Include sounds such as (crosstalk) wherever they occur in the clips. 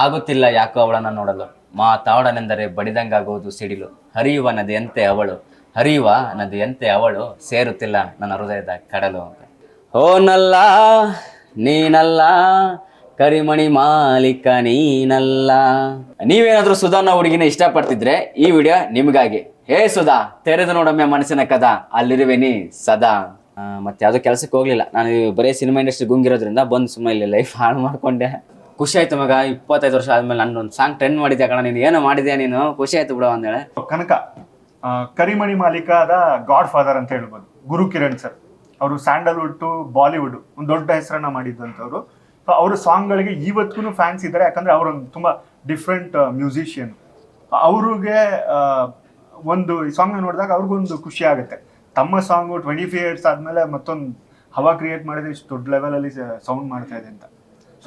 ಆಗುತ್ತಿಲ್ಲ ಯಾಕೋ ಅವಳನ್ನು ನೋಡಲು. ಮಾತಾಡನೆಂದರೆ ಬಡಿದಂಗಾಗುವುದು ಸಿಡಿಲು. ಹರಿಯುವ ನದಿಯಂತೆ ಅವಳು. ಹರಿಯುವ ನದಿಯಂತೆ ಅವಳು ಸೇರುತ್ತಿಲ್ಲ ನನ್ನ ಹೃದಯದ ಕಡಲು ಓ ನಲ್ಲ, ನೀನಲ್ಲ, ಕರಿಮಣಿ ಮಾಲೀಕ ನೀನಲ್ಲ. ನೀವೇನಾದ್ರೂ ಸುಧಾನ ಹುಡುಗಿನ ಇಷ್ಟಪಡ್ತಿದ್ರೆ ಈ ವಿಡಿಯೋ ನಿಮಗಾಗಿ. ಹೇ ಸುಧಾ, ತೆರೆದು ನೋಡೊಮ್ಮೆ ಮನಸ್ಸಿನ ಕದ. ಅಲ್ಲಿರುವೆ ನೀ, ಸದಾ. ಮತ್ತೆ ಯಾವುದೋ ಕೆಲಸಕ್ಕೆ ಹೋಗ್ಲಿಲ್ಲ. ನಾನು ಬರೀ ಸಿನಿಮಾ ಇಂಡಸ್ಟ್ರಿ ಗುಂಗಿರೋದ್ರಿಂದ ಬಂದು ಸುಮ್ಮನೆ ಇಲ್ಲಿ ಲೈಫ್ ಹಾಳು ಮಾಡ್ಕೊಂಡೆ. ಖುಷಿ ಆಯ್ತು ಮಗ ಇಪ್ಪತ್ತೈದು ವರ್ಷ ಆದ್ಮೇಲೆ ನಾನು ಒಂದು ಸಾಂಗ್ ಟ್ರೆಂಡ್ ಮಾಡಿದ್ದೆ ಕಣ ನೀನು ಏನೋ ಮಾಡಿದ್ಯಾ ನೀನು? ಖುಷಿ ಆಯ್ತು ಬಿಡು ಅಂದೇಳೆ ಕನಕ ಆ, ಕರಿಮಣಿ ಮಾಲೀಕಾದ ಗಾಡ್ ಫಾದರ್ ಅಂತ ಹೇಳ್ಬೋದು ಗುರು ಕಿರಣ್ ಸರ್. ಅವರು ಸ್ಯಾಂಡಲ್ವುಡ್ ಟು ಬಾಲಿವುಡ್ ಒಂದು ದೊಡ್ಡ ಹೆಸರನ್ನ ಮಾಡಿದ್ದಂಥವ್ರು. ಸೊ ಅವ್ರ ಸಾಂಗ್ಗಳಿಗೆ ಇವತ್ತಿಗೂ ಫ್ಯಾನ್ಸ್ ಇದ್ದಾರೆ ಯಾಕಂದ್ರೆ ಅವರೊಂದು ತುಂಬಾ ಡಿಫ್ರೆಂಟ್ ಮ್ಯೂಸಿಷಿಯನ್ ಅವ್ರಿಗೆ ಒಂದು ಈ ಸಾಂಗ್ ನೋಡಿದಾಗ ಅವ್ರಿಗೊಂದು ಖುಷಿ ಆಗುತ್ತೆ. ತಮ್ಮ ಸಾಂಗು ಟ್ವೆಂಟಿ ಫೈವ್ ಇಯರ್ಸ್ ಆದಮೇಲೆ ಮತ್ತೊಂದು ಹವಾ ಕ್ರಿಯೇಟ್ ಮಾಡಿದ್ರೆ ಇಷ್ಟು ದೊಡ್ಡ ಲೆವೆಲಲ್ಲಿ ಸೌಂಡ್ ಮಾಡ್ತಾ ಇದೆ ಅಂತ.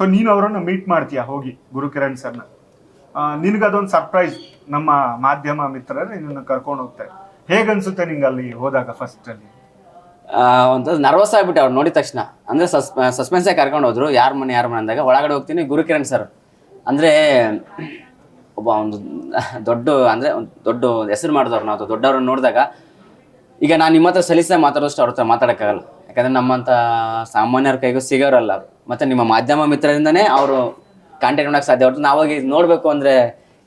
ಸೊ ನೀನು ಅವರನ್ನು ಮೀಟ್ ಮಾಡ್ತೀಯಾ? ಹೋಗಿ, ಗುರುಕಿರಣ್ ಸರ್ನ ನಿನಗೆ ಅದೊಂದು ಸರ್ಪ್ರೈಸ್ ನಮ್ಮ ಮಾಧ್ಯಮ ಮಿತ್ರರು ನಿನ್ನನ್ನು ಕರ್ಕೊಂಡು ಹೋಗ್ತಾರೆ. ಹೇಗನ್ಸುತ್ತೆ ನಿಂಗೆ ಅಲ್ಲಿ ಹೋದಾಗ ಫಸ್ಟ್ ಅಲ್ಲಿ? ಒಂದು ನರ್ವಸ್ ಆಗ್ಬಿಟ್ಟೆ ಅವ್ರು ನೋಡಿದ ತಕ್ಷಣ. ಅಂದ್ರೆ ಸಸ್ ಸಸ್ಪೆನ್ಸೇ ಕರ್ಕೊಂಡು ಹೋದ್ರು. ಯಾರ ಮನೆ ಯಾರ ಮನೆ ಅಂದಾಗ ಒಳಗಡೆ ಹೋಗ್ತೀನಿ ಗುರುಕಿರಣ್ ಸರ್ ಅಂದ್ರೆ ಒಬ್ಬ ಒಂದು ದೊಡ್ಡ, ಅಂದ್ರೆ ಒಂದು ದೊಡ್ಡ ಹೆಸರು ಮಾಡಿದವ್ರು ನಾವು, ದೊಡ್ಡವ್ರನ್ನ ನೋಡಿದಾಗ ಈಗ ನಾನು ನಿಮ್ಮ ಹತ್ರ ಸಲೀಸ ಮಾತಾಡೋಷ್ಟು ಅವ್ರ ಹತ್ರ ಮಾತಾಡೋಕ್ಕಾಗಲ್ಲ. ಯಾಕಂದ್ರೆ ನಮ್ಮಂಥ ಸಾಮಾನ್ಯರ ಕೈಗೂ ಸಿಗೋರಲ್ಲ. ಮತ್ತೆ ನಿಮ್ಮ ಮಾಧ್ಯಮ ಮಿತ್ರರಿಂದನೇ ಅವರು ಕಾಂಟ್ಯಾಕ್ಟ್ ಮಾಡೋಕ್ಕೆ ಸಾಧ್ಯ. ಹೊರತು ನಾವಾಗಿ ನೋಡಬೇಕು ಅಂದರೆ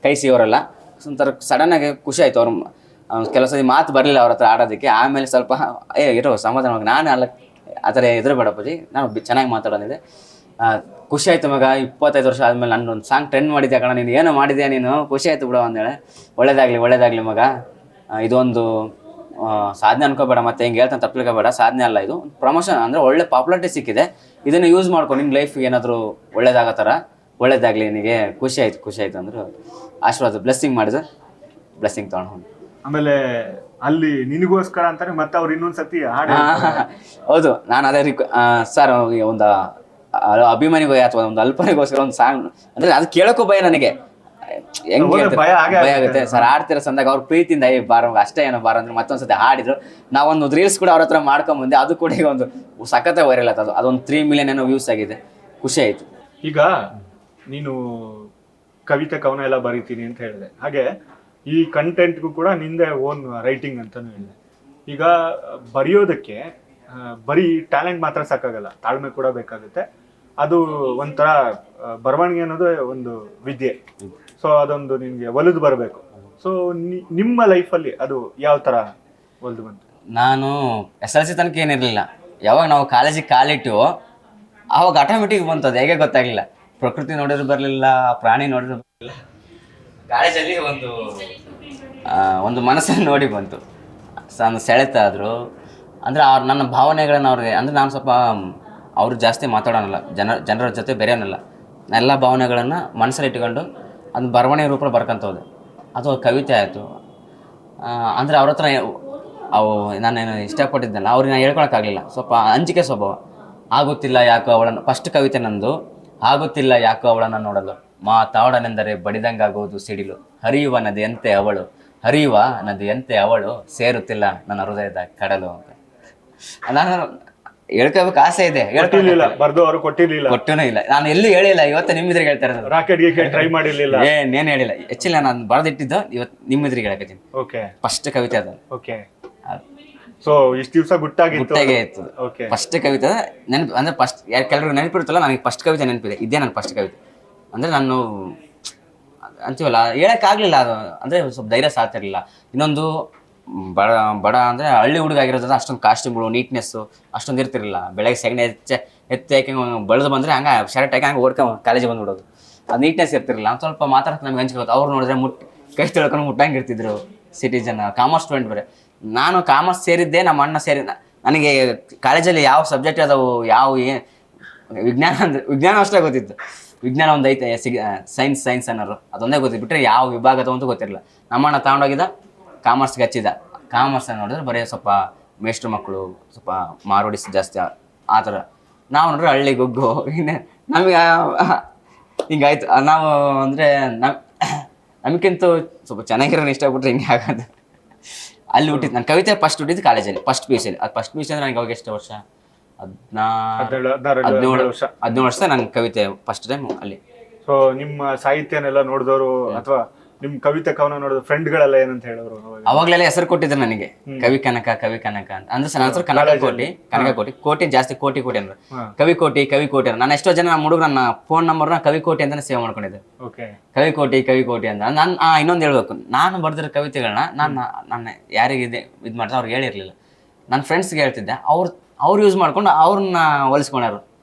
ಕೈ ಸಿಗೋರಲ್ಲ. ಒಂಥರ ಸಡನ್ನಾಗಿ ಖುಷಿ ಆಯಿತು. ಅವ್ರ ಕೆಲವು ಸತಿ ಮಾತು ಬರಲಿಲ್ಲ ಅವ್ರ ಹತ್ರ ಆಡೋದಕ್ಕೆ. ಆಮೇಲೆ ಸ್ವಲ್ಪ, ಏ, ಇರೋ ಸಮಾಧಾನವಾಗಿ ನಾನು ಅಲ್ಲ, ಆ ಥರ ಎದುರು ಬೇಡಪ್ಪಾಜಿ ನಾನು ಚೆನ್ನಾಗಿ ಮಾತಾಡೋದಿದೆ. ಖುಷಿ ಆಯಿತು ಮಗ. ಇಪ್ಪತ್ತೈದು ವರ್ಷ ಆದಮೇಲೆ ನಾನು ಒಂದು ಸಾಂಗ್ ಟ್ರೆಂಡ್ ಮಾಡಿದ್ದೆ ಕಣ, ನೀನು ಏನೋ ಮಾಡಿದ್ಯಾ ನೀನು? ಖುಷಿ ಆಯಿತು ಬಿಡು ಅಂದೇಳೆ ಒಳ್ಳೇದಾಗಲಿ ಒಳ್ಳೇದಾಗಲಿ ಮಗ. ಇದೊಂದು ಸಾಧನೆ ಅನ್ಕೋಬೇಡ ಮತ್ತೆ ಹಿಂಗೆ ಹೇಳ್ತಾನೆ ತಪ್ಪಿಕೋಬೇಡ ಸಾಧನೆ ಅಲ್ಲ ಇದು. ಪ್ರಮೋಷನ್ ಅಂದರೆ ಒಳ್ಳೆ ಪಾಪ್ಯುಲಾರಿಟಿ ಸಿಕ್ಕಿದೆ. ಇದನ್ನು ಯೂಸ್ ಮಾಡ್ಕೊಂಡು ನಿಮ್ಮ ಲೈಫ್ ಏನಾದರೂ ಒಳ್ಳೇದಾಗೋ ಥರ ಒಳ್ಳೇದಾಗಲಿ ನಿನಗೆ ಖುಷಿ ಆಯ್ತು ಖುಷಿ ಆಯ್ತು ಅಂದರು ಆಶೀರ್ವಾದ ಬ್ಲೆಸ್ಸಿಂಗ್ ಮಾಡಿದ್ರೆ ಬ್ಲೆಸ್ಸಿಂಗ್ ತೊಗೊಂಡು ಆಮೇಲೆ ಅಲ್ಲಿ ನಿನಗೋಸ್ಕರ ಅಂತಾನೆ ಮತ್ತೆ ಅವ್ರು ಇನ್ನೊಂದ್ಸತಿ ಹಾಡು ಹೌದು ನಾನು ಅದೇ ರಿಕ್ ಸರ್ ಒಂದು ಅಭಿಮಾನಿಗೋ ಅಥವಾ ಒಂದು ಅಲ್ಪನಿಗೋಸ್ಕರ ಒಂದು ಸಾಂಗ್ ಅಂದ್ರೆ ಅದು ಕೇಳೋಕ್ಕೂ ಭಯ ನನಗೆ. ಹೆಂಗ್ ಭಯ ಆಗೇ ಭಯ ಆಗುತ್ತೆ. ಸರ್ ಆಡ್ತಿರೋ ಸಂದಾಗ ಅವ್ರ ಪ್ರೀತಿಯಿಂದ ಏ ಬಾರ ಅಷ್ಟೇ ಏನೋ ಬಾರ ಅಂದ್ರೆ ಮತ್ತೊಂದ್ಸತಿ ಹಾಡಿದ್ರು. ನಾವೊಂದು ರೀಲ್ಸ್ ಕೂಡ ಅವ್ರ ಹತ್ರ ಮಾಡ್ಕೊಂಡ್ ಬಂದೆ ಅದು ಕೂಡ ಈಗ ಒಂದು ಸಖತ್ ವೈರಲ್ ಆಯ್ತು. ಅದು ಅದೊಂದು ತ್ರೀ ಮಿಲಿಯನ್ ಏನೋ ವ್ಯೂಸ್ ಆಗಿದೆ. ಖುಷಿ ಆಯ್ತು. ಈಗ ನೀನು ಕವಿತೆ ಕವನ ಎಲ್ಲ ಬರೀತೀನಿ ಅಂತ ಹೇಳಿದೆ. ಹಾಗೆ ಈ ಕಂಟೆಂಟ್ಗೂ ಕೂಡ ನಿಂದೆ ಓನ್ ರೈಟಿಂಗ್ ಅಂತಾನು ಹೇಳಿದೆ. ಈಗ ಬರೆಯೋದಕ್ಕೆ ಬರೀ ಟ್ಯಾಲೆಂಟ್ ಮಾತ್ರ ಸಾಕಾಗಲ್ಲ. ತಾಳ್ಮೆ ಕೂಡ ಬೇಕಾಗುತ್ತೆ. ಅದು ಒಂಥರ ಬರವಣಿಗೆ ಅನ್ನೋದು ಒಂದು ವಿದ್ಯೆ. ಸೊ ಅದೊಂದು ನಿಮಗೆ ಒಲಿದು ಬರಬೇಕು. ಸೊ ನಿಮ್ಮ ಲೈಫಲ್ಲಿ ಅದು ಯಾವ ತರ ಒಲಿದು ಬಂತು? ನಾನು ಎಸ್ ಎಲ್ ಸಿ ತನಕ ಏನಿರಲಿಲ್ಲ. ಯಾವಾಗ ನಾವು ಕಾಲೇಜಿಗೆ ಕಾಲಿಟ್ಟು, ಆವಾಗ ಆಟೋಮೆಟಿಕ್ ಬಂತು. ಅದು ಹೇಗೆ ಗೊತ್ತಾಗಲಿಲ್ಲ. ಪ್ರಕೃತಿ ನೋಡಿದ್ರು ಬರಲಿಲ್ಲ, ಪ್ರಾಣಿ ನೋಡಿದ್ರು ಬರಲಿಲ್ಲ. ಕಾಲೇಜಲ್ಲಿ ಒಂದು ಒಂದು ಮನಸ್ಸನ್ನು ನೋಡಿ ಬಂತು. ನಾನು ಸೆಳೆತ ಆದರು. ಅಂದರೆ ಅವ್ರ ನನ್ನ ಭಾವನೆಗಳನ್ನ ಅವ್ರಿಗೆ, ಅಂದರೆ ನಾನು ಸ್ವಲ್ಪ ಅವರು ಜಾಸ್ತಿ ಮಾತಾಡೋನಲ್ಲ. ಜನ, ಜನರ ಜೊತೆ ಬೆರೆಯೋನಲ್ಲ. ಎಲ್ಲ ಭಾವನೆಗಳನ್ನು ಮನಸ್ಸಲ್ಲಿ ಇಟ್ಕೊಂಡು ಅದನ್ನ ಬರವಣಿಗೆ ರೂಪ ಬರ್ಕೊಂತ ಅದು ಕವಿತೆ ಆಯಿತು. ಅಂದರೆ ಅವ್ರ ಹತ್ರ ಅವು ನಾನೇನು ಇಷ್ಟಪಟ್ಟಿದ್ದೆನಲ್ಲ, ಅವ್ರಿಗೆ ನಾನು ಹೇಳ್ಕೊಳಕ್ಕಾಗಲಿಲ್ಲ. ಸ್ವಲ್ಪ ಅಂಜಿಕೆ ಸ್ವಭಾವ. ಆಗುತ್ತಿಲ್ಲ ಯಾಕೋ ಅವಳನ್ನು ಫಸ್ಟ್ ಕವಿತೆ ನಂದು, ಆಗುತ್ತಿಲ್ಲ ಯಾಕೋ ಅವಳನ್ನು ನೋಡಲು. ಮಾತಾಡನೆಂದರೆ ಬಡಿದಂಗಾಗುವುದು ಸಿಡಿಲು. ಹರಿಯುವ ನದಿಯಂತೆ ಅವಳು, ಹರಿಯುವ ನದಿಯಂತೆ ಅವಳು, ಸೇರುತ್ತಿಲ್ಲ ನನ್ನ ಹೃದಯದ ಕಡಲು. ಅಂತ. ನಾನು ಹೇಳ್ಕೋಬೇಕು ಆಸೆ ಇದೆ. ಕೊಟ್ಟಿರ್ಲಿಲ್ಲ ಬರ್ದು ಅವರು ಕೊಟ್ಟಿರ್ಲಿಲ್ಲ. ಕೊಟ್ಟೂ ಇಲ್ಲ. ನಾನು ಎಲ್ಲೂ ಹೇಳಿಲ್ಲ ಇವತ್ತು ನಿಮ್ಮಿದ್ರಿಗೆ ಹೇಳ್ತಾ ಇರೋದು. ರಾಕೆಟ್ಗೆ ಟ್ರೈ ಮಾಡಿರ್ಲಿಲ್ಲ. ಏನೇನು ಹೇಳಿಲ್ಲ. ಹೆಚ್ಚಿಲ್ಲ ನಾನು ಬರೆದಿಟ್ಟಿದ್ದು ಇವತ್ತು ನಿಮ್ಮಿದ್ರಿಗೆ ಹೇಳಕತ್ತೀನಿ. ಓಕೆ ಫಸ್ಟ್ ಕವಿತೆ ಅದು. ಓಕೆ ಸೊ ಇಷ್ಟು ದಿವಸ ಗುಟ್ಟಾಗಿತ್ತು ಗುಟ್ಟಾಗೆ ಇತ್ತು. ಓಕೆ ಫಸ್ಟ್ ಕವಿತೆ ನೆನಪು ಅಂದ್ರೆ ಫಸ್ಟ್ ಕೆಲವರು ನೆನಪಿರುತ್ತಲ್ಲ ನನಗೆ ಫಸ್ಟ್ ಕವಿತೆ ನೆನಪಿದೆ. ಇದೇ ನನ್ನ ಫಸ್ಟ್ ಕವಿತೆ. ಅಂದ್ರೆ ನಾನು ಅಂತೀವಲ್ಲ ಹೇಳೋಕ್ಕಾಗಲಿಲ್ಲ ಅದು. ಅಂದ್ರೆ ಸ್ವಲ್ಪ ಧೈರ್ಯ ಸಾಧ್ತಿರಲಿಲ್ಲ ಇನ್ನೊಂದು ಬಡ ಬಡ ಅಂದರೆ ಹಳ್ಳಿ ಹುಡುಗ ಆಗಿರೋದ್ರಿಂದ ಅಷ್ಟೊಂದು ಕಾಸ್ಟ್ಯೂಮ್ಗಳು ನೀಟ್ನೆಸ್ಸು ಅಷ್ಟೊಂದು ಇರ್ತಿರಲಿಲ್ಲ. ಬೆಳಗ್ಗೆ ಸೆಗಣಿ ಹೆಚ್ಚೆ ಎತ್ತಿ ಹಾಕಿ ಬೆಳೆದು ಬಂದರೆ ಹಂಗೆ ಶರ್ಟ್ ಹಾಕಿ ಹಂಗೆ ಓಡ್ಕೊಂಡು ಕಾಲೇಜಿಗೆ ಬಂದ್ಬಿಡೋದು. ಅದು ನೀಟ್ನೆಸ್ ಇರ್ತಿರಲಿಲ್ಲ. ಒಂದು ಸ್ವಲ್ಪ ಮಾತಾಡೋಕೆ ನಮ್ಗೆ ಹಂಚ್ಕೋದು ಅವ್ರು ನೋಡಿದ್ರೆ ಮುಟ್, ಕೈ ತೊಳ್ಕೊಂಡು ಮುಟ್ಟಂಗೆ ಇರ್ತಿದ್ರು ಸಿಟಿಜನ್ ಕಾಮರ್ಸ್ ಸ್ಟೂಡೆಂಟ್ ಬೇರೆ. ನಾನು ಕಾಮರ್ಸ್ ಸೇರಿದ್ದೆ ನಮ್ಮ ಅಣ್ಣ ಸೇರಿ ನನಗೆ ಕಾಲೇಜಲ್ಲಿ ಯಾವ ಸಬ್ಜೆಕ್ಟ್ ಅದಾವು ಯಾವ ಏನು ವಿಜ್ಞಾನ ಅಂದ್ರೆ, ವಿಜ್ಞಾನ ಅಷ್ಟೇ ಗೊತ್ತಿತ್ತು. ವಿಜ್ಞಾನ ಒಂದು ಐತೆ, ಸಿಗ ಸೈನ್ಸ್ ಸೈನ್ಸ್ ಅನ್ನೋರು ಅದೊಂದೇ ಗೊತ್ತಿತ್ತು. ಬಿಟ್ಟರೆ ಯಾವ ವಿಭಾಗದ ಅಂತ ಗೊತ್ತಿರಲಿಲ್ಲ. ನಮ್ಮಣ್ಣ ತಗೊಂಡೋಗಿದ್ದ. ಕಾಮರ್ಸ್ಗೆ ಹಚ್ಚಿದ ಕಾಮರ್ಸ್ ನೋಡಿದ್ರೆ ಬರೀ ಸ್ವಲ್ಪ ಮೇಷ್ಟ್ರು ಮಕ್ಕಳು ಸ್ವಲ್ಪ ಮಾರೋಡಿಸ್ ಜಾಸ್ತಿ ಆ- ಥರ. ನಾವು ನೋಡ್ರೆ ಹಳ್ಳಿ ಗುಗ್ಗು. ಇನ್ನೇ ನಮಗೆ ಹಿಂಗಾಯ್ತು. ನಾವು ಅಂದರೆ ನಮ್ ನಮಗಿಂತೂ ಸ್ವಲ್ಪ ಇಷ್ಟ ಇಷ್ಟಪಟ್ಟರೆ ಹಿಂಗೆ ಆಗೋದು. ಅಲ್ಲಿ ಹುಟ್ಟಿದ್ದು. ನಾನು ಕವಿತೆ ಫಸ್ಟ್ ಹುಟ್ಟಿದ್ದು ಕಾಲೇಜಲ್ಲಿ ಫಸ್ಟ್ ಪಿ ಯು ಸಿಲಿ ಅದು ಫಸ್ಟ್ ಪಿ ಯು ಸಿ ಅಂದ್ರೆ ನನಗೆ ಅವಾಗ ಎಷ್ಟು ವರ್ಷ? ಹದಿನಾರು ಹದಿನೇಳು ಹದಿನೇಳು ವರ್ಷ. ಹದಿನೇಳು ವರ್ಷ ನನ್ನ ಕವಿತೆ ಫಸ್ಟ್ ಟೈಮ್ ಅಲ್ಲಿ. ಸೊ ನಿಮ್ಮ ಸಾಹಿತ್ಯನೆಲ್ಲ ನೋಡಿದವರು ಅಥವಾ ನಿಮ್ ಕವಿತೆ ಕವನ ನೋಡಿದ ಫ್ರೆಂಡ್ಗಳೆಲ್ಲ ಏನಂತ ಹೇಳೋರು ಅವಾಗ? ಅವಾಗ್ಲೆಲ್ಲ ಹೆಸರು ಕೊಟ್ಟಿದ್ರು ನನಗೆ. ಕವಿ ಕನಕ ಕವಿ ಕನಕ ಅಂತ. ಅಂದ್ರೆ ನನ್ನ ಹೆಸರು ಕನಕ ಕೋಟಿ ಕನಕ ಕೋಟಿ. ಕೋಟಿ ಜಾಸ್ತಿ ಕೋಟಿ ಕೋಟಿ ಅಂದ್ರೆ. ಹಾ. ಕವಿ ಕೋಟಿ ಕವಿ ಕೋಟಿ ಅಂದ್ರೆ. ನಾನು ಎಷ್ಟೋ ಜನ ನಮ್ಮ ಹುಡುಗ ನನ್ನ ಫೋನ್ ನಂಬರ್ನ ಕವಿ ಕೋಟಿ ಅಂತಾನೆ ಸೇವ್ ಮಾಡ್ಕೊಂಡಿದ್ದೆ. ಓಕೆ ಕವಿ ಕೋಟಿ ಕವಿ ಕೋಟಿ ಅಂತ. ನಾನು ಇನ್ನೊಂದು ಹೇಳ್ಬೇಕು. ನಾನು ಬರ್ದಿರೋ ಕವಿತೆಗಳನ್ನ ನಾನು ನನ್ನ ಯಾರಿಗೆ ಇದೆ ಇದು ಮಾಡ್ತಾ ಅವ್ರಿಗೆ ಹೇಳಿರ್ಲಿಲ್ಲ. ನನ್ನ ಫ್ರೆಂಡ್ಸ್ಗೆ ಹೇಳ್ತಿದ್ದೆ. ಅವ್ರು ಅವ್ರು ಯೂಸ್ ಮಾಡ್ಕೊಂಡು ಅವ್ರನ್ನ ಹೋಲಿಸ್ಕೊಂಡಾರು.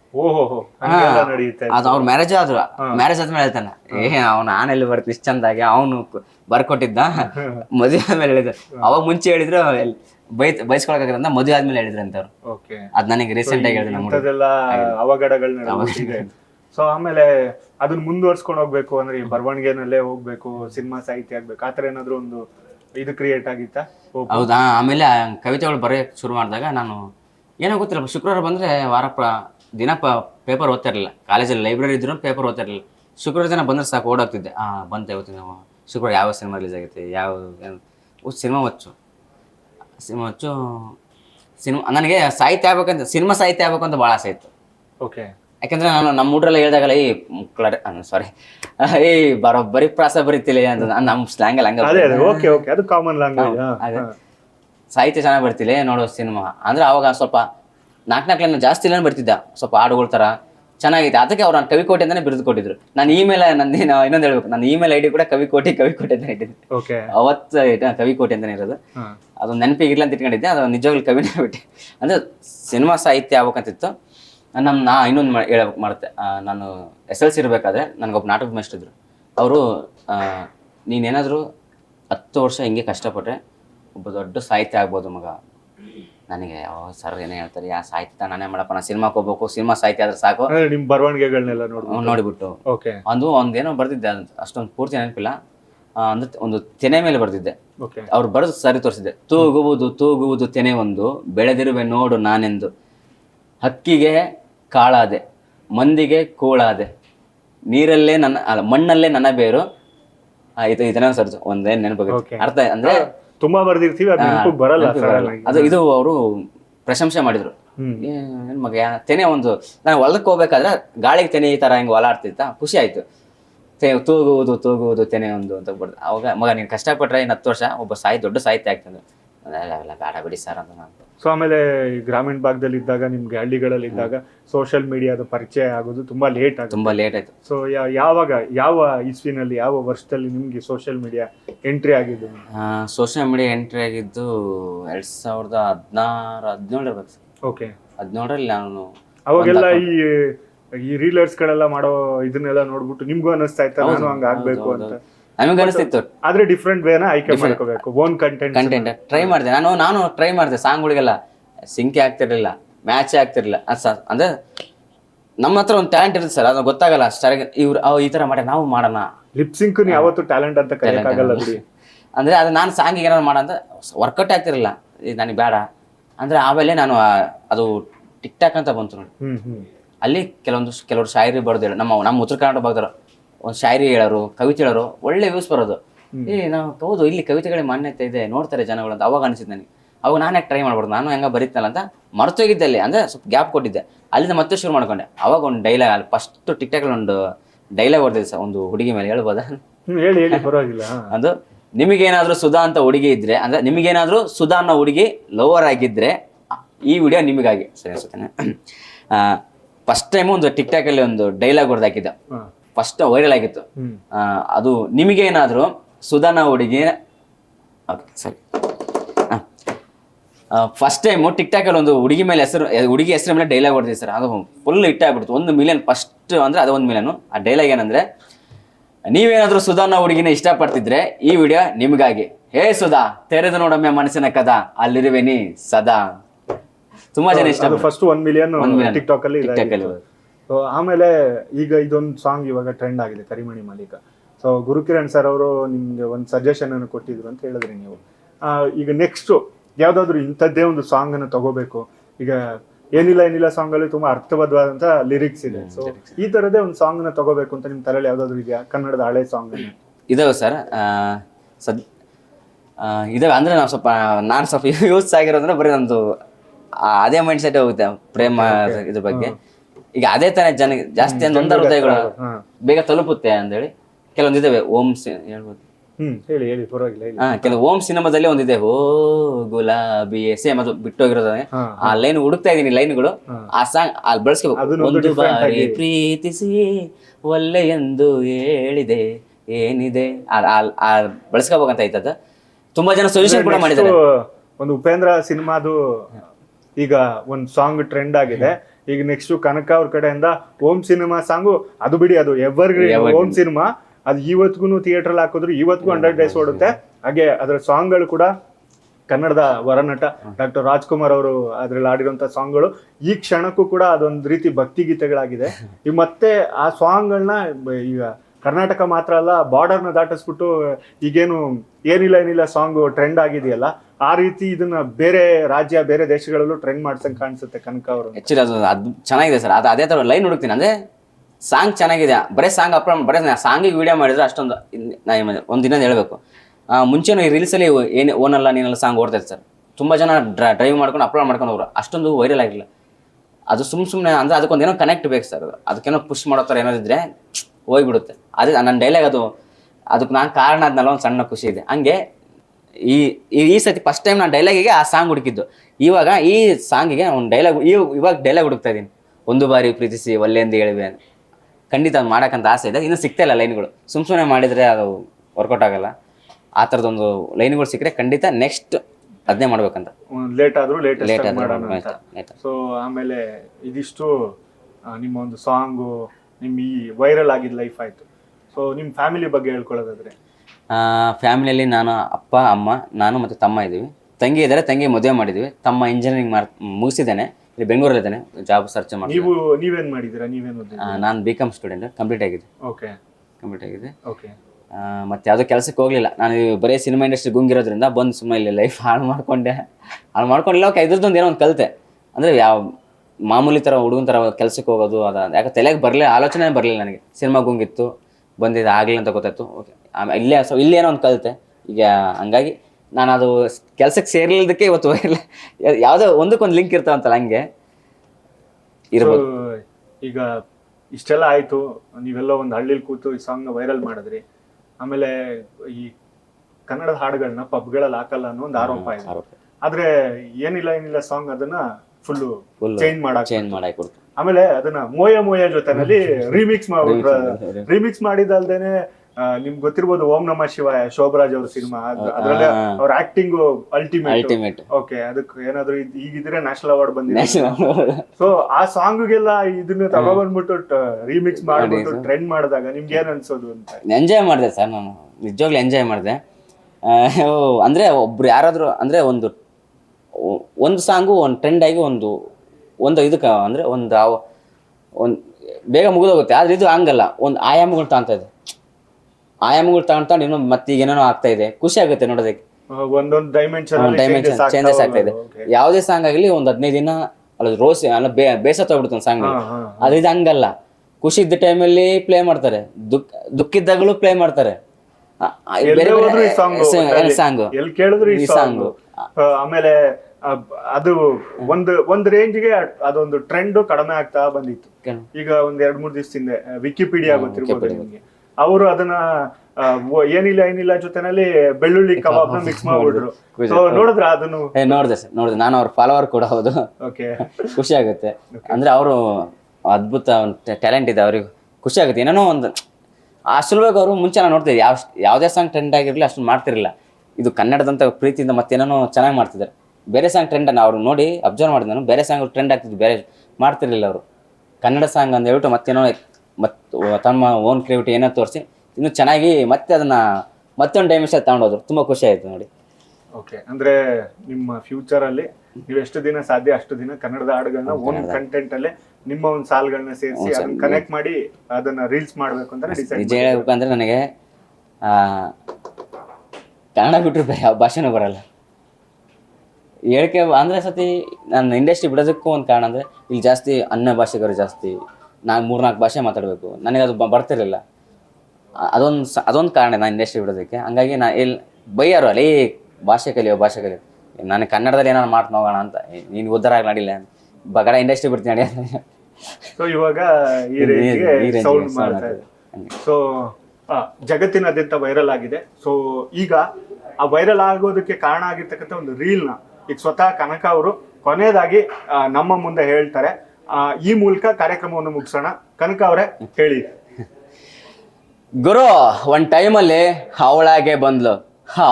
ಅದು ಅವ್ರ ಮ್ಯಾರೇಜ್ ಆದ್ರು ಮ್ಯಾರೇಜ್ ಆದ್ಮೇಲೆ ಹೇಳ್ತಾನೆ ಏ ಅವ್ನು ನಾನೆಲ್ಲಿ ಬರ್ತ ಇಷ್ಟ ಚಂದಾಗಿ ಅವನು ಬರ್ಕೊಟ್ಟಿದ್ದ? (laughs) ಮದುವೆ ಆದ್ಮೇಲೆ ಹೇಳಿದ್ರು. ಅವಾಗ ಮುಂಚೆ ಹೇಳಿದ್ರು ಬೈ ಬೈತ್ ಬೈಸ್ಕೊಳಕಾಗ್ರಂತ ಮದುವೆ ಆದ್ಮೇಲೆ ಹೇಳಿದ್ರು ಅಂತ ಅವ್ರು ಅದ್ ನನಗೆ ರೀಸೆಂಟ್ ಆಗಿ ಹೇಳಿದ್ರು ಸೊ ಆಮೇಲೆ ಅದನ್ನ ಮುಂದುವರ್ಸ್ಕೊಂಡು ಹೋಗ್ಬೇಕು ಅಂದ್ರೆ ಈ ಬರವಣಿಗೆನಲ್ಲೇ ಹೋಗ್ಬೇಕು ಸಿನಿಮಾ ಸಾಹಿತ್ಯ ಆಗ್ಬೇಕು ಆತರ ಏನಾದ್ರು ಒಂದು ಇದು ಕ್ರಿಯೇಟ್ ಆಗಿತ್ತ? ಹೌದಾ? ಆಮೇಲೆ ಕವಿತೆಗಳು ಬರೆಯಕ್ಕೆ ಶುರು ಮಾಡಿದಾಗ ನಾನು ಏನೋ ಗೊತ್ತಿಲ್ಲ ಶುಕ್ರವಾರ ಬಂದ್ರೆ ವಾರ ದಿನ ಪ ಪೇಪರ್ ಓದ್ತಾ ಇರಲಿಲ್ಲ ಕಾಲೇಜಲ್ಲಿ ಲೈಬ್ರರಿ ಇದ್ರು ಪೇಪರ್ ಓದ್ತಾ ಇರಲಿಲ್ಲ ಶುಕ್ರವಾರ ದಿನ ಬಂದ್ರೆ ಸಾಕು ಓಡೋಗ್ತಿದ್ದೆ. ಆ ಬಂತ ಇವತ್ತು ನಾವು. ಶುಕ್ರವಾರ ಯಾವ ಸಿನಿಮಾ ರಿಲೀಸ್ ಆಗೈತೆ ಯಾವ ಸಿನಿಮಾ ಹೊಚ್ಚು ಸಿನಿಮಾ ಹೊಚ್ಚು ಸಿನಿಮಾ ನನಗೆ ಸಾಹಿತ್ಯ ಆಗ್ಬೇಕಂತ ಸಿನಿಮಾ ಸಾಹಿತ್ಯ ಆಗ್ಬೇಕಂತ ಅಂತ ಭಾಳ ಆಸೆ ಇತ್ತು. ಓಕೆ ಯಾಕಂದ್ರೆ ನಾನು ನಮ್ಮ ಹುಡ್ರೆಲ್ಲ ಹೇಳ್ದಾಗಲ್ಲ ಈ ಸಾರಿ ಈ ಬರೋಬ್ಬರಿ ಪ್ರಾಸ ಬರೀತಿಲ್ಲ ಅಂತ ನಮ್ಮ ಕಾಮನ್ ಲ್ಯಾಂಗ್ವೇಜ್ ಸಾಹಿತ್ಯ ಚೆನ್ನಾಗಿ ಬರ್ತಿಲ್ಲ ನೋಡೋ ಸಿನಿಮಾ ಅಂದ್ರೆ ಅವಾಗ ಸ್ವಲ್ಪ ನಾಲ್ಕು ನಾಲ್ಕು ಲೈನ್ ಜಾಸ್ತಿ ಲೈನ್ ಬರ್ತಿದ್ದ. ಸ್ವಲ್ಪ ಹಾಡುಗಳ ಥರ. ಚೆನ್ನಾಗಿದೆ ಅದಕ್ಕೆ ಅವ್ರು ನಾನು ಕವಿಕೋಟೆ ಅಂತಾನೆ ಬಿರುದು ಕೊಟ್ಟಿದ್ರು ನಾನು ಇಮೇಲ್ ನಂದು ಇನ್ನೊಂದು ಹೇಳ್ಬೇಕು. ನನ್ನ ಇಮೇಲ್ ಐ ಡಿ ಕೂಡ ಕವಿಕೋಟಿ ಕವಿಕೋಟೆ ಅಂತ ಇಟ್ಟಿದ್ದೆ. ಓಕೆ ಅವತ್ತು ಕವಿಕೋಟೆ ಅಂತಾನೆ ಇರೋದು. ಅದು ನೆನಪಿಗೆ ಇರ್ಲಿ ಅಂತ ಇಟ್ಕೊಂಡಿದ್ದೆ. ಅದು ನಿಜವಾಗ್ಲೂ ಕವಿನೇ ಬಿಟ್ಟೆ. ಅಂದ್ರೆ ಸಿನಿಮಾ ಸಾಹಿತ್ಯ ಆಗ್ಬೇಕಂತಿತ್ತು. ನಮ್ಮ ನಾ ಇನ್ನೊಂದು ಹೇಳ್ಬೇಕು ಮಾಡುತ್ತೆ. ನಾನು ಎಸ್ ಎಲ್ ಸಿ ಇರಬೇಕಾದ್ರೆ ನನಗೊಬ್ಬ ನಾಟಕ ಮೇಷ್ಟ್ರು ಇದ್ರು ಅವರು ನೀನೇನಾದರೂ ಹತ್ತು ವರ್ಷ ಹಿಂಗೆ ಕಷ್ಟಪಟ್ಟರೆ ಒಬ್ಬ ದೊಡ್ಡ ಸಾಹಿತ್ಯ ಆಗ್ಬೋದು ಮಗ. ನನಗೆ ಸರ್ ಏನೇ ಹೇಳ್ತಾರೆ ಯಾ ಸಾಹಿತ್ಯ ನಾನೇ ಮಾಡಪ್ಪ ನಾ ಸಿನಿಮಾಕ್ಕೆ ಹೋಗ್ಬೇಕು ಸಿನಿಮಾ ಸಾಹಿತ್ಯ ಆದ್ರೆ ಸಾಕು. ಅಂದ್ರೆ ನಿಮ್ ಬರವಣಿಗೆಗಳನ್ನೆಲ್ಲ ನೋಡ್ಬೋದು ಅವ್ನು ನೋಡಿಬಿಟ್ಟು. ಓಕೆ. ಅದು ಒಂದೇನೋ ಬರ್ದಿದ್ದೆ ಅದು ಅಷ್ಟೊಂದು ಪೂರ್ತಿ ನೆನಪಿಲ್ಲ. ಆ, ಅಂದ್ರೆ ಒಂದು ತೆನೆ ಮೇಲೆ ಬರ್ದಿದ್ದೆ. ಓಕೆ. ಅವ್ರು ಬರೆದು ಸರಿ ತೋರಿಸಿದ್ದೆ. ತೂಗುವುದು ತೂಗುವುದು ತೆನೆ ಒಂದು ಬೆಳೆದಿರುವೆ ನೋಡು ನಾನೆಂದು. ಹಕ್ಕಿಗೆ ಕಾಳಾದೆ ಮಂದಿಗೆ ಕೂಳಾದೆ. ನೀರಲ್ಲೇ ನನ್ನ ಅಲ್ಲ ಮಣ್ಣಲ್ಲೇ ನನ್ನ ಬೇರು. ಆ, ಇದು ಇದನ್ನ ಸರ್ ಒಂದೇ ನೆನಪಾಗುತ್ತೆ Okay. ಅರ್ಥ ಅಂದ್ರೆ ತುಂಬಾ ಬರ್ದಿರ್ತೀವಿ ಅದು ನೆನಪಿಗೆ ಬರಲ್ಲ ಆಗಿ. ಅದು ಇದು ಅವರು ಪ್ರಶಂಸೆ ಮಾಡಿದ್ರು. ಏನ್ ಮಗ ತೆನೆ ಒಂದು ನಾನು ಹೊಲಕ್ಕೆ ಹೋಗ್ಬೇಕಾದ್ರೆ ಗಾಳಿಗೆ ತೆನೆ ಈ ತರ ಹಿಂಗೆ ಒಲಾಡ್ತಿತ್ತ ಖುಷಿ ಆಯ್ತು. ತೇ ತೂಗುವುದು ತೂಗುವುದು ತೆನೆ ಒಂದು ಅಂತ ಬರ್ದು ಅವಾಗ ಮಗ ನೀನು ಕಷ್ಟಪಟ್ರೆ ಇನ್ನು ಹತ್ತು ವರ್ಷ ಒಬ್ಬ ಸಾಯಿ ದೊಡ್ಡ ಸಾಹಿತ್ಯ ಆಗ್ತದೆ. ಅವೆಲ್ಲ ಬೇಡ ಬಿಡಿ ಸರ್ ಅಂತ ನಾನು. ಸೊ ಆಮೇಲೆ ಈ ಗ್ರಾಮೀಣ ಭಾಗದಲ್ಲಿ ಇದ್ದಾಗ ನಿಮ್ಗೆ ಹಳ್ಳಿಗಳಲ್ಲಿ ಇದ್ದಾಗ ಸೋಷಿಯಲ್ ಮೀಡಿಯಾದ ಪರಿಚಯ ಆಗೋದು ತುಂಬಾ ಲೇಟ್ ಆಗುತ್ತೆ. ತುಂಬಾ ಲೇಟ್ ಆಯ್ತು. ಸೊ ಯಾವಾಗ ಯಾವ ಇಸ್ವಿನಲ್ಲಿ ಯಾವ ವರ್ಷದಲ್ಲಿ ನಿಮ್ಗೆ ಸೋಷಿಯಲ್ ಮೀಡಿಯಾ ಎಂಟ್ರಿ ಆಗಿದ್ದು? ಸೋಷಿಯಲ್ ಮೀಡಿಯಾ ಎಂಟ್ರಿ ಆಗಿದ್ದು ಎರಡ್ ಸಾವಿರದ ಹದಿನಾರು ಹದಿನೇಳು ಇರ್ಬೇಕು ಸರ್. ಓಕೆ ಹದಿನೇಳರಲ್ಲಿ ನಾನು ಅವಾಗೆಲ್ಲ ಈ ಈ ರೀಲರ್ಸ್ ಗಳೆಲ್ಲ ಮಾಡೋ ಇದನ್ನೆಲ್ಲ ನೋಡ್ಬಿಟ್ಟು ನಿಮ್ಗೂ ಅನಿಸ್ತಾ ಇತ್ತ? ನಾನು ಹಂಗ ಆಗ್ಬೇಕು ಅಂತ. ನಮಗೆ ಅನಿಸ್ತಿತ್ತು. ಆದ್ರೆ ಡಿಫ್ರೆಂಟ್ ವೇನ ಆಯ್ಕೆ ಮಾಡ್ಕೋಬೇಕು ಓನ್ ಕಂಟೆಂಟ್ ಕಂಟೆಂಟ್ ಟ್ರೈ ಮಾಡಿದೆ. ನಾನು ನಾನು ಟ್ರೈ ಮಾಡಿದೆ. ಸಾಂಗ್ಗಳಿಗೆಲ್ಲ ಸಿಂಕೆ ಆಗ್ತಿರ್ಲಿಲ್ಲ ಮ್ಯಾಚ್ ಆಗ್ತಿರ್ಲಿಲ್ಲ. ಅಂದ್ರೆ ನಮ್ಮ ಹತ್ರ ಒಂದು ಟ್ಯಾಲೆಂಟ್ ಇರುತ್ತೆ ಸರ್. ಅದು ಗೊತ್ತಾಗಲ್ಲ. ಸ್ಟಾರ್ ಇವ್ರು ಅವ್ ಈ ತರ ಮಾಡಿ ನಾವು ಮಾಡೋಣ. ಲಿಪ್ ಸಿಂಕ್ ಯಾವತ್ತು ಟ್ಯಾಲೆಂಟ್ ಅಂತ ಕರೆಯಕ್ಕಾಗಲ್ಲ ಬಿಡಿ. (laughs) ಅಂದ್ರೆ ಅದು ನಾನು ಸಾಂಗ್ ಏನಾದ್ರು ಮಾಡೋ ಅಂತ ವರ್ಕೌಟ್ ಆಗ್ತಿರಲಿಲ್ಲ. ಇದು ನನಗೆ ಬೇಡ. ಅಂದ್ರೆ ಆಮೇಲೆ ನಾನು ಅದು ಟಿಕ್ ಟಾಕ್ ಅಂತ ಬಂತು ನೋಡಿ. ಅಲ್ಲಿ ಕೆಲವೊಂದು ಕೆಲವರು ಶಾಯರಿ ಬರ್ದಿಲ್ಲ ನಮ್ಮ ನಮ್ಮ ಉತ್ತರ ಕರ್ನಾಟಕ ಭಾಗದವರು. ಒಂದು ಶಾಯರಿ ಹೇಳೋರು ಕವಿತೆ ಹೇಳೋರು ಒಳ್ಳೆ ವ್ಯೂಸ್ ಬರೋದು. ಏ ನಾವು ಹೌದು ಇಲ್ಲಿ ಕವಿತೆಗಳಿಗೆ ಮಾನ್ಯತೆ ಇದೆ ನೋಡ್ತಾರೆ ಜನಗಳು ಅಂತ ಅವಾಗ ಅನಿಸಿದ್ದು ನನಗೆ. ಅವಾಗ ನಾನು ಯಾಕೆ ಟ್ರೈ ಮಾಡ್ಬಾರ್ದು? ನಾನು ಹೆಂಗ ಬರೀತಲ್ಲ ಅಂತ ಮರ್ತೋಗಿದ್ದೆ ಅಲ್ಲಿ. ಅಂದ್ರೆ ಸ್ವಲ್ಪ ಗ್ಯಾಪ್ ಕೊಟ್ಟಿದ್ದೆ. ಅಲ್ಲಿಂದ ಮತ್ತೆ ಶುರು ಮಾಡ್ಕೊಂಡೆ. ಅವಾಗ ಒಂದು ಡೈಲಾಗ್ ಅಲ್ಲಿ ಫಸ್ಟ್ ಟಿಕ್ ಒಂದು ಡೈಲಾಗ್ ಹೊಡೆದಿದೆ ಸರ್ ಒಂದು ಹುಡುಗಿ ಮೇಲೆ. ಹೇಳ್ಬೋದಾ? ಹೇಳಿ ಹೇಳಿ ಪರವಾಗಿಲ್ಲ. (laughs) ಅದು ನಿಮಗೇನಾದರೂ ಸುಧಾ ಅಂತ ಹುಡುಗಿ ಇದ್ರೆ ಅಂದ್ರೆ ನಿಮಗೇನಾದರೂ ಸುಧಾ ಅನ್ನೋ ಹುಡುಗಿ ಲವರ್ ಆಗಿದ್ರೆ ಈ ವಿಡಿಯೋ ನಿಮಗಾಗಿ. ಸರಿ ಅನ್ಸುತ್ತೆ. (clears throat) ಫಸ್ಟ್ ಟೈಮ್ ಒಂದು ಟಿಕ್ ಅಲ್ಲಿ ಒಂದು ಡೈಲಾಗ್ ಹೊಡೆದು ಹಾಕಿದ್ದೆ. ಹಾ. ಫಸ್ಟ್ ವೈರಲ್ ಆಗಿತ್ತು. ಅದು ನಿಮಗೆ ಅದು ನಿಮಗೇನಾದರೂ ಸುಧಾನ ಹುಡುಗಿ ಸರಿ ಫಸ್ಟ್ ಟೈಮು ಟಿಕ್ ಟಾಕಲ್ಲಿ ಒಂದು ಹುಡುಗಿ ಮೇಲೆ ಹೆಸರು ಹುಡುಗಿ ಹೆಸರು ಮೇಲೆ ಡೈಲಾಗ್ ಹೊಡೆದಿದೆ ಸರ್ ಅದು ಫುಲ್ ಹಿಟ್ ಆಗ್ಬಿಡ್ತು. ಒಂದು ಮಿಲಿಯನ್ ಫಸ್ಟ್ ಅಂದ್ರೆ ಅದು ಒಂದು ಮಿಲಿಯನ್ ಆ ಡೈಲಾಗ್ ಏನಂದ್ರೆ ನೀವೇನಾದರೂ ಸುಧಾನ ಹುಡುಗಿನ ಇಷ್ಟಪಡ್ತಿದ್ರೆ ಈ ವಿಡಿಯೋ ನಿಮಗಾಗಿ. ಹೇ ಸುಧಾ ತೆರೆದು ನೋಡೊಮ್ಮೆ ಮನಸ್ಸಿನ ಕದ. ಅಲ್ಲಿರುವೆ ನೀ ಸದಾ. ತುಂಬಾ ಜನ ಇಷ್ಟ first one million tick. Tick ಅಲ್ಲಿ. ಸೊ ಆಮೇಲೆ ಈಗ ಇದೊಂದು ಸಾಂಗ್ ಇವಾಗ ಟ್ರೆಂಡ್ ಆಗಿದೆ ಕರಿಮಣಿ ಮಾಲೀಕ. ಸೊ ಗುರುಕಿರಣ್ ಸರ್ ಅವರು ನಿಮ್ಗೆ ಒಂದು ಸಜೆಷನ್ ಅನ್ನು ಕೊಟ್ಟಿದ್ರು ಅಂತ ಹೇಳಿದ್ರಿ ನೀವು. ಈಗ ನೆಕ್ಸ್ಟ್ ಯಾವ್ದಾದ್ರು ಇಂಥದ್ದೇ ಒಂದು ಸಾಂಗ್ ಅನ್ನು ತಗೋಬೇಕು. ಈಗ ಏನಿಲ್ಲ ಏನಿಲ್ಲ ಸಾಂಗ್ ಅಲ್ಲಿ ತುಂಬಾ ಅರ್ಥವಾದಂತ ಲಿರಿಕ್ಸ್ ಇದೆ. ಸೊ ಈ ತರದೇ ಒಂದು ಸಾಂಗ್ನ ತಗೋಬೇಕು ಅಂತ ನಿಮ್ ತಲೆಯಲ್ಲಿ ಯಾವ್ದಾದ್ರು ಇದೆಯಾ? ಕನ್ನಡದ ಹಳೆ ಸಾಂಗ್ ಇದಾವೆ ಸರ್ ಸದ್ ಇದಾವೆ. ಅಂದ್ರೆ ನಾವು ಸ್ವಲ್ಪ ನಾನು ಸ್ವಲ್ಪ (laughs) ಯೂಸ್ ಆಗಿರೋದ್ರೆ ಬರೀ ನಂದು ಆ, ಅದೇ ಮೈಂಡ್ ಸೆಟ್ ಹೋಗುತ್ತೆ ಪ್ರೇಮ ಇದ್ರ ಬಗ್ಗೆ. ಈಗ ಅದೇ ತರ ಜನ ಜಾಸ್ತಿ ಅಂದ್ರೆ ಒಂದರ ಹೃದಯಗಳು ಬೇಗ ತಲುಪುತ್ತೆ ಅಂದೇಳಿ. ಕೆಲವೊಂದು ಇದಾವೆ ಓಂ ಹೇಳ್ಬೋದು. ಹ್ಮ್ ಹೇಳಿ ಹೇಳಿ ಪರವಾಗಿಲ್ಲ ಹೇಳಿ. ಹಾ ಕೆಲವು ಓಂ ಸಿನಿಮಾದಲ್ಲಿ ಒಂದಿದೆ ಓ ಗುಲಾಬಿ ಸೇಮ್ ಅದು ಬಿಟ್ಟೋಗಿರೋದೇ ಹಾ. ಆ ಲೈನ್ ಹುಡುಕ್ತಾ ಇದೀನಿ ಲೈನ್ಗಳು. ಆ ಸಾಂಗ್ ಅಲ್ಲಿ ಬಳಸ್ಕೋಬೇಕು. ಒಂದು ಒಂದು different ಬಾರಿ ಆಗಿ. ಪ್ರೀತಿಸಿ ಒಳ್ಳೆ ಎಂದು ಹೇಳಿದೆ ಏನಿದೆ? ಆ- ಆ- ಆ ಬಳಸ್ಕೋಬೇಕಂತ ಐತದ ತುಂಬಾ ಜನ ಸೊಲ್ಯೂಷನ್ ಕೂಡ ಮಾಡಿದ್ದಾರೆ. ಒಂದು ಉಪೇಂದ್ರ ಸಿನಿಮಾದು ಈಗ ಒಂದ್ ಸಾಂಗ್ ಟ್ರೆಂಡ್ ಆಗಿದೆ. ಈಗ ನೆಕ್ಸ್ಟ್ ಕನಕ ಅವ್ರ ಕಡೆಯಿಂದ ಓಂ ಸಿನಿಮಾ ಸಾಂಗು ಅದು ಬಿಡಿ ಅದು ಎವರ್ ಓಂ ಸಿನಿಮಾ. ಅದು ಇವತ್ತಿಗೂ ಥಿಯೇಟರ್ ಹಾಕಿದ್ರು ಇವತ್ತಿಗೂ ಹಂಡ್ರೆಡ್ ಡೇಸ್ ಓಡುತ್ತೆ. ಹಾಗೆ ಅದರ ಸಾಂಗ್ಗಳು ಕೂಡ ಕನ್ನಡದ ವರನಟ ಡಾಕ್ಟರ್ ರಾಜ್ಕುಮಾರ್ ಅವರು ಅದ್ರಲ್ಲಿ ಆಡಿರುವಂತ ಸಾಂಗ್ಗಳು ಈ ಕ್ಷಣಕ್ಕೂ ಕೂಡ ಅದೊಂದು ರೀತಿ ಭಕ್ತಿ ಗೀತೆಗಳಾಗಿದೆ. ಈಗ ಮತ್ತೆ ಆ ಸಾಂಗ್ಗಳನ್ನ ಈಗ ಕರ್ನಾಟಕ ಮಾತ್ರ ಅಲ್ಲ ಬಾರ್ಡರ್ನ ದಾಟಿಸ್ಬಿಟ್ಟು ಈಗೇನು ಏನಿಲ್ಲ ಏನಿಲ್ಲ ಸಾಂಗ್ ಟ್ರೆಂಡ್ ಆಗಿದೆಯಲ್ಲ, ಆ ರೀತಿ ಇದನ್ನ ಬೇರೆ ರಾಜ್ಯ, ಬೇರೆ ದೇಶಗಳಲ್ಲೂ ಟ್ರೆಂಡ್ ಮಾಡ್ಸಂಗ್ ಕಾಣಿಸುತ್ತೆ ಕನಕ ಅವರು ಅದು ಚೆನ್ನಾಗಿದೆ ಸರ್. ಅದು ಅದೇ ತರ ಲೈನ್ ಹುಡುಕ್ತೀನಿ. ಅಂದ್ರೆ ಸಾಂಗ್ ಚೆನ್ನಾಗಿದೆ. ಬರೀ ಸಾಂಗ್ ಅಪ್ಲೋಡ್ ಬರೀ ಸಾಂಗಿಗೆ ವಿಡಿಯೋ ಮಾಡಿದ್ರೆ ಅಷ್ಟೊಂದು ನಾನು ಒಂದ್ ದಿನ ಹೇಳ್ಬೇಕು. ಮುಂಚೆನೂ ಈ ರೀಲ್ಸಲ್ಲಿ ಏನು ಓನಲ್ಲ, ನೀನಲ್ಲ ಸಾಂಗ್ ಓಡ್ತೈತೆ ಸರ್. ತುಂಬ ಜನ ಡ್ರೈವ್ ಮಾಡ್ಕೊಂಡು ಅಪ್ಲೋಡ್ ಮಾಡ್ಕೊಂಡು ಹೋಗ್ರು ಅಷ್ಟೊಂದು ವೈರಲ್ ಆಗಿಲ್ಲ ಅದು ಸುಮ್ಮ ಸುಮ್ಮನೆ ಅಂದ್ರೆ ಅದಕ್ಕೊಂದು ಏನೋ ಕನೆಕ್ಟ್ ಬೇಕು ಸರ್. ಅದು ಅದಕ್ಕೇನೋ ಪುಷ್ ಮಾಡೋ ಥರ ಏನಾದಿದ್ರೆ ಹೋಗ್ಬಿಡುತ್ತೆ. ಅದೇ ನನ್ನ ಡೈಲಾಗ್ ಅದು ಅದಕ್ಕೆ ನಾನು ಕಾರಣ ಆದ್ನಲ್ಲ ಒಂದು ಸಣ್ಣ ಖುಷಿ ಇದೆ. ಹಂಗೆ ಈ ಈ- ಸತಿ ಫಸ್ಟ್ ಟೈಮ್ ನಾನು ಡೈಲಾಗಿಗೆ ಆ ಸಾಂಗ್ ಹುಡುಕಿದ್ದು. ಇವಾಗ ಈ ಸಾಂಗಿಗೆ ಒಂದು ಡೈಲಾಗ್ ಇವಾಗ ಡೈಲಾಗ್ ಹುಡುಕ್ತಾ ಇದ್ದೀನಿ. ಒಂದು ಬಾರಿ ಪ್ರೀತಿಸಿ ಒಲ್ಲೆ ಎಂದು ಹೇಳಿವೆ ಅಂತ. ಖಂಡಿತ ಅದು ಮಾಡೋಕ್ಕಂತ ಆಸೆ ಇದೆ. ಇನ್ನೂ ಸಿಗ್ತಾ ಇಲ್ಲ ಲೈನ್ಗಳು ಸುಮ್ ಸುಮ್ಮನೆ ಮಾಡಿದರೆ ಅದು ವರ್ಕೌಟ್ ಆಗಲ್ಲ. ಆ ಥರದೊಂದು ಲೈನ್ಗಳು ಸಿಕ್ಕರೆ ಖಂಡಿತ ನೆಕ್ಸ್ಟ್ ಅದನ್ನೇ ಮಾಡ್ಬೇಕಂತ. ಲೇಟ್ ಆದ್ರೂ ಲೇಟ್ ಲೇಟ್ ಆಯ್ತು ಸೊ ಆಮೇಲೆ ಇದಿಷ್ಟು ನಿಮ್ಮ ಒಂದು ಸಾಂಗು ನಿಮ್ಮ ಈ ವೈರಲ್ ಆಗಿದ್ದ ಲೈಫ್ ಆಯ್ತು. ಸೊ ನಿಮ್ಮ ಫ್ಯಾಮಿಲಿ ಬಗ್ಗೆ ಹೇಳ್ಕೊಳ್ಳೋದಾದ್ರೆ? ಫ್ಯಾಮಿಲಿಯಲ್ಲಿ ನಾನು ಅಪ್ಪ ಅಮ್ಮ ನಾನು ಮತ್ತು ತಮ್ಮ ಇದ್ದೀವಿ. ತಂಗಿ ಇದ್ದಾರೆ ತಂಗಿ ಮದುವೆ ಮಾಡಿದ್ವಿ ತಮ್ಮ ಇಂಜಿನಿಯರಿಂಗ್ ಮಾಡ್ ಮುಗಿಸಿದ್ದೇನೆ. ಇಲ್ಲಿ ಬೆಂಗಳೂರಲ್ಲಿದ್ದಾನೆ ಜಾಬ್ ಸರ್ಚ್ ಮಾಡಿ ನೀವು ನೀವೇನ್ ಮಾಡಿದ್ದೀರಾ? ನೀವೇನ್ ಓದಿದ್ದೀರಾ ನಾನು ಬಿ ಕಾಮ್ ಸ್ಟೂಡೆಂಟ್ ಕಂಪ್ಲೀಟ್ ಆಗಿದೆ. ಓಕೆ ಕಂಪ್ಲೀಟ್ ಆಗಿದೆ. ಓಕೆ ಆ, ಮತ್ತೆ ಯಾವುದೋ ಕೆಲಸಕ್ಕೆ ಹೋಗಲಿಲ್ಲ. ನಾನು ಈ ಬರೀ ಸಿನಿಮಾ ಇಂಡಸ್ಟ್ರಿ ಗುಂಗಿರೋದ್ರಿಂದ ಬಂದು ಸುಮ್ಮನೆ ಇಲ್ಲಿ ಲೈಫ್ ಹಾಳು ಮಾಡ್ಕೊಂಡೆ. ಹಾಳು ಮಾಡ್ಕೊಂಡಿಲ್ಲ ಓಕೆ ಇದ್ರದ್ದೊಂದು ಏನೋ ಒಂದು ಕಲಿತೆ. ಅಂದರೆ ಯಾವ ಮಾಮೂಲಿ ಥರ ಹುಡುಗನ ಥರ ಕೆಲಸಕ್ಕೆ ಹೋಗೋದು ಅದ ಯಾಕೆ ತಲೆಗೆ ಬರಲಿಲ್ಲ ಆಲೋಚನೆ ಬರಲಿಲ್ಲ ನನಗೆ. ಸಿನಿಮಾ ಗುಂಗಿತ್ತು. ಬಂದಿದ್ದು ಆಗಲಿ ಅಂತ ಗೊತ್ತಾಯ್ತು. ಓಕೆ ಆಮೇಲೆ ಇಲ್ಲೇ ಸೊ ಇಲ್ಲೇನೋ ಏನೋ ಒಂದು ಕಲಿತೆ. ಈಗ ಹಂಗಾಗಿ ನಾನು ಅದು ಕೆಲಸಕ್ಕೆ ಸೇರಿಲ್ಲದಕ್ಕೆ ಇವತ್ತು ಇಲ್ಲ ಯಾವುದೋ ಒಂದಕ್ಕೊಂದು ಲಿಂಕ್ ಇರ್ತಾವಂತಲ್ಲ ಹಂಗೆ. ಇರ್ಬೋದು. ಈಗ ಇಷ್ಟೆಲ್ಲ ಆಯ್ತು. ನೀವೆಲ್ಲ ಒಂದು ಹಳ್ಳಿಲಿ ಕೂತು ಈ ಸಾಂಗ್ ವೈರಲ್ ಮಾಡಿದ್ರಿ. ಆಮೇಲೆ ಈ ಕನ್ನಡದ ಹಾಡುಗಳನ್ನ ಪಬ್ಗಳಲ್ಲಿ ಹಾಕಲ್ಲ ಅನ್ನೋ ಒಂದು ಆರೋಪ ಇದೆ. ಆದ್ರೆ ಏನಿಲ್ಲ ಏನಿಲ್ಲ ಸಾಂಗ್ ಅದನ್ನ ಫುಲ್ ಚೇಂಜ್ ಮಾಡಕ್ಕೆ ಚೇಂಜ್ ಮಾಡಕ್ಕೆ ಕೊಡ್ತು. ಆಮೇಲೆ ಅದನ್ನ ಮೋಯ ಮೋಯ ಜೊತೆನಲ್ಲಿ ರಿಮಿಕ್ಸ್ ಮಾಡ್ಬಿಟ್ರು ರಿಮಿಕ್ಸ್ ಮಾಡಿದಲ್ದೇನೆ ನಿಮ್ಗೆ ಗೊತ್ತಿರ್ಬೋದು ಓಂ ನಮ ಶಿವಾಯ ಶೋಭರಾಜ್ ಅವ್ರ ಸಿನಿಮಾ. ಅದ್ರಲ್ಲಿ. ಅವ್ರ ಆಕ್ಟಿಂಗ್ ಅಲ್ಟಿಮೇಟ್ ಓಕೆ ಅದಕ್ಕೆ ಏನಾದ್ರು ಈಗಿದ್ರೆ ನ್ಯಾಷನಲ್ ಅವಾರ್ಡ್ ಬಂದಿದೆ. ಸೊ ಆ ಸಾಂಗ್ಗೆಲ್ಲ ಇದನ್ನ ತಗೊಬಂದ್ಬಿಟ್ಟು ರಿಮಿಕ್ಸ್ ಮಾಡ್ಬಿಟ್ಟು ಟ್ರೆಂಡ್ ಮಾಡಿದಾಗ ನಿಮ್ಗೆ ಏನ್ ಅನ್ಸೋದು ಅಂತ? ಎಂಜಾಯ್ ಮಾಡಿದೆ ಸರ್ ನಾನು. ನಿಜವಾಗ್ಲೂ ಎಂಜಾಯ್ ಮಾಡಿದೆ. ಅಂದ್ರೆ ಒಬ್ರು ಯಾರಾದ್ರೂ ಅಂದ್ರೆ ಒಂದು ಒಂದು ಸಾಂಗು ಒಂದು ಟ್ರೆಂಡ್ ಆಗಿ ಒಂದು ಒಂದು ಇದಕ್ಕೆ ಅಂದರೆ ಒಂದು ಒಂದು ಬೇಗ ಮುಗಿದೋಗುತ್ತೆ. ಆದರೆ ಇದು ಹಂಗಲ್ಲ. ಒಂದು ಆಯಾಮಗಳು ತಾಂತಾ ಇದೆ. ಆಯಾಮಗಳು ತಾಂತಾ ಇನ್ನು ಮತ್ತೆ ಈಗ ಏನೇನೋ ಆಗ್ತಾ ಇದೆ. ಖುಷಿ ಆಗುತ್ತೆ ನೋಡೋದಕ್ಕೆ. ಒಂದೊಂದು ಡೈಮೆನ್ಷನ್ ಡೈಮೆನ್ಷನ್ ಚೇಂಜಸ್ ಆಗ್ತಾ ಇದೆ. ಯಾವುದೇ ಸಾಂಗ್ ಆಗಲಿ ಒಂದು ಹದಿನೈದು ದಿನ ಅಲ್ಲ ರೋಸ್ ಅಲ್ಲ ಬೇ ಬೇಸತ್ತ ಹೋಗ್ಬಿಡ್ತು ಒಂದು ಸಾಂಗ್ ಅದು ಇದು ಹಂಗಲ್ಲ. ಖುಷಿ ಇದ್ದ ಟೈಮಲ್ಲಿ ಪ್ಲೇ ಮಾಡ್ತಾರೆ. ದುಃಖ ದುಃಖಿದ್ದಾಗಲೂ ಪ್ಲೇ ಮಾಡ್ತಾರೆ. ಬೇರೆ ಬೇರೆ ಸಾಂಗ್ ಎಲ್ಲಿ ಕೇಳಿದ್ರು ಈ ಈ ಸಾಂಗ್ ಆಮೇಲೆ ಅದು ಒಂದು ಒಂದು ರೇಂಜ್ಗೆ ಅದೊಂದು ಟ್ರೆಂಡ್ ಕಡಿಮೆ ಆಗ್ತಾ ಬಂದಿತ್ತು. ಈಗ ಒಂದ್ ಎರಡ್ ಮೂರ್ ದಿವಸದಿಂದ ವಿಕಿಪೀಡಿಯಾ ಗೊತ್ತಿರ್ಬೋದು ನಿಮ್ಗೆ. ಅವರು ಅದನ್ನ ಏನಿಲ್ಲ ಏನಿಲ್ಲ ಜೊತೆನಲ್ಲಿ ಬೆಳ್ಳುಳ್ಳಿ ಕಬಾಬ್ ಮಿಕ್ಸ್ ಮಾಡ್ಬಿಟ್ರು. ನೋಡಿದ್ರ ಅದನ್ನು? ಏ ನೋಡಿದೆ ಸರ್ ನೋಡಿದೆ. ನಾನು ಅವ್ರ ಫಾಲೋವರ್ ಕೂಡ ಹೌದು. ಓಕೆ (laughs) ಖುಷಿ ಆಗುತ್ತೆ. ಅಂದ್ರೆ ಅವರು ಅದ್ಭುತ ಟ್ಯಾಲೆಂಟ್ ಇದೆ ಅವ್ರಿಗೆ. ಖುಷಿ ಆಗುತ್ತೆ. ಏನೇನೋ ಒಂದು ಅಷ್ಟಲ್ವಾಗ ಅವರು ಮುಂಚೆ ನಾನು ನೋಡ್ತಿದ್ದೆ ಯಾವ ಯಾವುದೇ ಸಾಂಗ್ ಟ್ರೆಂಡ್ ಆಗಿರಲಿ ಅಷ್ಟು ಮಾಡ್ತಿರಲಿಲ್ಲ. ಇದು ಕನ್ನಡದಂತ ಪ್ರೀತಿಯಿಂದ ಮತ್ತೇನೋ ಚೆನ್ನಾಗಿ ಮಾಡ್ತಿದ್ದಾರೆ. ಬೇರೆ ಸಾಂಗ್ ಟ್ರೆಂಡ್ ಅವ್ರು ನೋಡಿ ಅಬ್ಸರ್ವ್ ಮಾಡಿದ ನಾನು ಬೇರೆ ಸಾಂಗ್ ಟ್ರೆಂಡ್ ಆಗ್ತಿದ್ದು ಬೇರೆ ಮಾಡ್ತಿರ್ಲಿಲ್ಲ ಅವರು. ಕನ್ನಡ ಸಾಂಗ್ ಅಂತ ಹೇಳ್ಬಿಟ್ಟು ಮತ್ತೇನೋ ಮತ್ತು ತಮ್ಮ ಓನ್ ಕ್ರಿಯೇಟಿವ್ ಏನೋ ತೋರಿಸಿ ಇನ್ನೂ ಚೆನ್ನಾಗಿ ಮತ್ತೆ ಅದನ್ನ ಮತ್ತೊಂದು ಡೈಮೆನ್ಷನ್ ತಗೊಂಡೋದ್ರು ತುಂಬ ಖುಷಿ ಆಯಿತು ನೋಡಿ. ಓಕೆ ಅಂದ್ರೆ ನಿಮ್ಮ ಫ್ಯೂಚರ್ ಅಲ್ಲಿ ನೀವು ಎಷ್ಟು ದಿನ ಸಾಧ್ಯ ಅಷ್ಟು ದಿನ ಕನ್ನಡದ ಹಾಡುಗಳನ್ನ ಓನ್ ಕಂಟೆಂಟ್ ಅಲ್ಲೇ ನಿಮ್ಮ ಒಂದು ಸಾಲ್ಗಳನ್ನ ಸೇರಿಸಿ ಅದನ್ನ ಕನೆಕ್ಟ್ ಮಾಡಿ ಅದನ್ನ ರೀಲ್ಸ್ ಮಾಡಬೇಕು ಅಂತ ನಿಜ ಹೇಳ್ಬೇಕಂದ್ರೆ ನನಗೆ ಆ, ಕನ್ನಡ ಬಿಟ್ಟರೆ ಭಾಷೆನೂ ಬರಲ್ಲ. ಹೇಳಿಕೆ ಅಂದ್ರೆ ಸತಿ ನನ್ನ ಇಂಡಸ್ಟ್ರಿ ಬಿಡೋದಕ್ಕೂ ಒಂದು ಕಾರಣ ಅಂದ್ರೆ ಇಲ್ಲಿ ಜಾಸ್ತಿ ಅನ್ಯ ಭಾಷೆಗರು ಜಾಸ್ತಿ ನಾನು ಮೂರ್ನಾಲ್ಕು ಭಾಷೆ ಮಾತಾಡಬೇಕು. ನನಗೆ ಅದು ಬರ್ತಿರಲಿಲ್ಲ. ಅದೊಂದು ಸ ಅದೊಂದು ಕಾರಣ ನಾನು ಇಂಡಸ್ಟ್ರಿ ಬಿಡೋದಕ್ಕೆ. ಹಂಗಾಗಿ ನಾ ಇಲ್ಲಿ ಬೈಯಾರು ಅಲ್ಲಿ "ಏ, ಭಾಷೆ ಕಲಿಯೋ ಭಾಷೆ ಕಲಿಯೋ. ನಾನು ಕನ್ನಡದಲ್ಲಿ ಏನಾರು ಮಾಡ್ತಾ ಹೋಗೋಣ ಅಂತ. ನೀನು ಉದ್ದಾರ ಆಗಿ ನಡಿಲ್ಲ ಬಗಡ ಇಂಡಸ್ಟ್ರಿ ಬಿಡ್ತೀನಿ ನಡಿ. ಸೊ ಇವಾಗ ಈ ರೇಂಜ್ಗೆ ಸೌಂಡ್ ಮಾಡ್ತಾ. ಇದೆ ಸೊ ಜಗತ್ತಿನಾದ್ಯಂತ ವೈರಲ್ ಆಗಿದೆ. ಸೊ ಈಗ ಆ ವೈರಲ್ ಆಗೋದಕ್ಕೆ ಕಾರಣ ಆಗಿರ್ತಕ್ಕಂಥ ಒಂದು ರೀಲ್ನ ಈಗ ಸ್ವತಃ ಕನಕ ಅವರು ಕೊನೆಯದಾಗಿ ನಮ್ಮ ಮುಂದೆ ಹೇಳ್ತಾರೆ. ಈ ಮೂಲಕ ಕಾರ್ಯಕ್ರಮವನ್ನು ಮುಗಿಸೋಣ. ಕನಕ ಅವರೇ ಹೇಳಿ. ಗುರು ಒಂದ್ ಟೈಮಲ್ಲಿ ಅವಳಾಗೆ ಬಂದ್ಲು.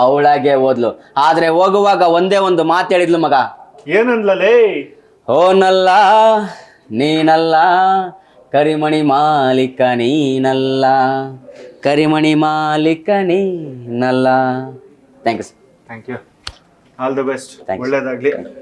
ಅವಳಾಗೆ ಓದ್ಲು. ಆದ್ರೆ ಹೋಗುವಾಗ ಒಂದೇ ಒಂದು ಮಾತು ಹೇಳಿದ್ಲು ಮಗ. ಏನಂದ್ಲಲೇ? ಓನಲ್ಲ ನೀನಲ್ಲ. ಕರಿಮಣಿ ಮಾಲೀಕ ನೀನಲ್ಲ. ಕರಿಮಣಿ ಮಾಲೀಕ ನೀನಲ್ಲ. Thank you thank you all the best. ಒಳ್ಳೇದಾಗ್ಲಿ.